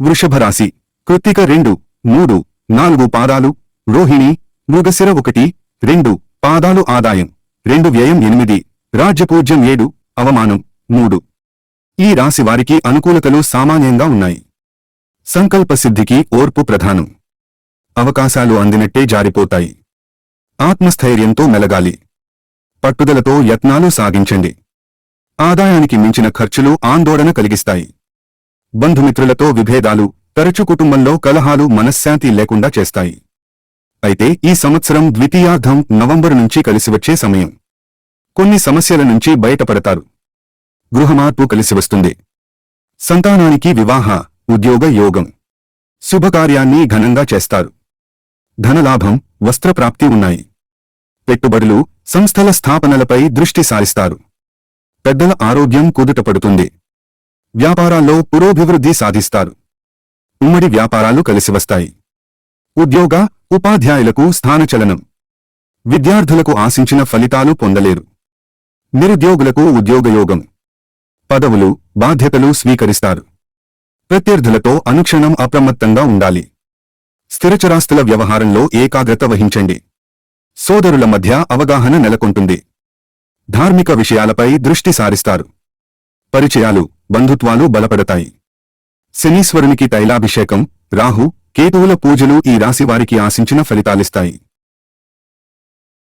వృషభరాశి. కృత్తిక రెండు మూడు నాలుగు పాదాలు. రోహిణి మృగశిర ఒకటి రెండు పాదాలు ఆదాయం. రెండు వ్యయం ఎనిమిది. రాజ్యపూజ్యం ఏడు అవమానం మూడు. ఈ రాశి వారికి అనుకూలతలు సామాన్యంగా ఉన్నాయి. సంకల్ప సిద్ధికి ఓర్పు ప్రధానం. అవకాశాలు అందినట్టే జారిపోతాయి. ఆత్మస్థైర్యంతో మెలగాలి. పట్టుదలతో యత్నాలు సాగించండి. ఆదాయానికి మించిన ఖర్చులు ఆందోళన కలిగిస్తాయి. బంధుమిత్రులతో విభేదాలు తరచు కుటుంబంలో కలహాలు మనశ్శాంతి లేకుండా చేస్తాయి. అయితే ఈ సంవత్సరం ద్వితీయార్థం నవంబరు నుంచి కలిసివచ్చే సమయం. కొన్ని సమస్యల నుంచి బయటపడతారు. గృహమార్పు కలిసి వస్తుంది సంతానానికి వివాహ ఉద్యోగ యోగం. శుభకార్యాన్ని ఘనంగా చేస్తారు. ధనలాభం వస్త్రప్రాప్తి ఉన్నాయి. పెట్టుబడులు సంస్థల స్థాపనలపై దృష్టి సారిస్తారు. పెద్దల ఆరోగ్యం కుదుటపడుతుంది వ్యాపారాల్లో పురోభివృద్ధి సాధిస్తారు. ఉమ్మడి వ్యాపారాలు కలిసి వస్తాయి. ఉద్యోగ ఉపాధ్యాయులకు స్థానచలనం. విద్యార్థులకు ఆశించిన ఫలితాలు పొందలేరు. నిరుద్యోగులకు ఉద్యోగయోగం. పదవులు బాధ్యతలు స్వీకరిస్తారు. ప్రత్యర్థులతో అనుక్షణం అప్రమత్తంగా ఉండాలి. స్థిరచరాస్తుల వ్యవహారంలో ఏకాగ్రత వహించండి. సోదరుల మధ్య అవగాహన నెలకొంటుంది. ధార్మిక విషయాలపై దృష్టి సారిస్తారు. పరిచయాలు బంధుత్వాలు బలపడతాయి. శనీశ్వరునికి తైలాభిషేకం రాహు కేతువుల పూజలు ఈ రాశి వారికి ఆశించిన ఫలితాలిస్తాయి.